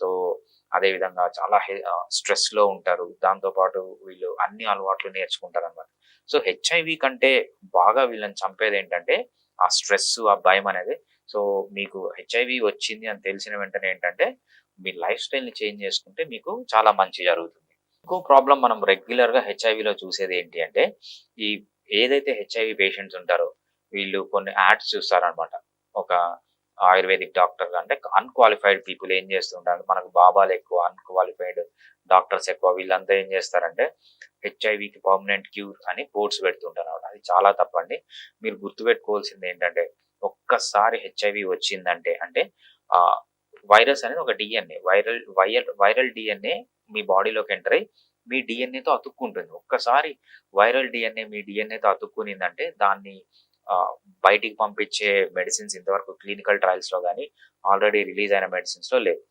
So అదేవిధంగా చాలా స్ట్రెస్లో ఉంటారు. దాంతోపాటు వీళ్ళు అన్ని అలవాట్లు నేర్చుకుంటారు అనమాట సో హెచ్ఐవి కంటే బాగా వీళ్ళని చంపేది ఏంటంటే ఆ స్ట్రెస్ ఆ భయం అనేది. సో మీకు హెచ్ఐవి వచ్చింది అని తెలిసిన వెంటనే ఏంటంటే మీ లైఫ్ స్టైల్ని చేంజ్ చేసుకుంటే మీకు చాలా మంచి జరుగుతుంది. ఇంకో ప్రాబ్లం మనం రెగ్యులర్గా హెచ్ఐవిలో చూసేది ఏంటి అంటే ఈ ఏదైతే హెచ్ఐవి పేషెంట్స్ ఉంటారో వీళ్ళు కొన్ని యాడ్స్ చూస్తారనమాట ఒక ఆయుర్వేదిక్ డాక్టర్ అంటే అన్క్వాలిఫైడ్ పీపుల్ ఏం చేస్తుంటారు? మనకు బాబాలు ఎక్కువ అన్క్వాలిఫైడ్ డాక్టర్స్ ఎక్కువ వీళ్ళంతా ఏం చేస్తారంటే హెచ్ఐవికి పర్మనెంట్ క్యూర్ అని బోర్డ్స్ పెడుతుంటారు అది చాలా తప్పండి. మీరు గుర్తుపెట్టుకోవాల్సింది ఏంటంటే ఒక్కసారి హెచ్ఐవి వచ్చిందంటే అంటే ఆ వైరస్ అనేది ఒక DNA. Viral viral viral DNA మీ బాడీలోకి ఎంటర్ అయ్యి మీ డిఎన్ఏతో అతుక్కుంటుంది. ఒక్కసారి వైరల్ డిఎన్ఏ మీ డిఎన్ఏతో అతుక్కునిందంటే దాన్ని బయటికి పంపించే మెడిసిన్స్ ఇంతవరకు క్లినికల్ ట్రయల్స్లో కానీ ఆల్రెడీ రిలీజ్ అయిన మెడిసిన్స్లో లేవు.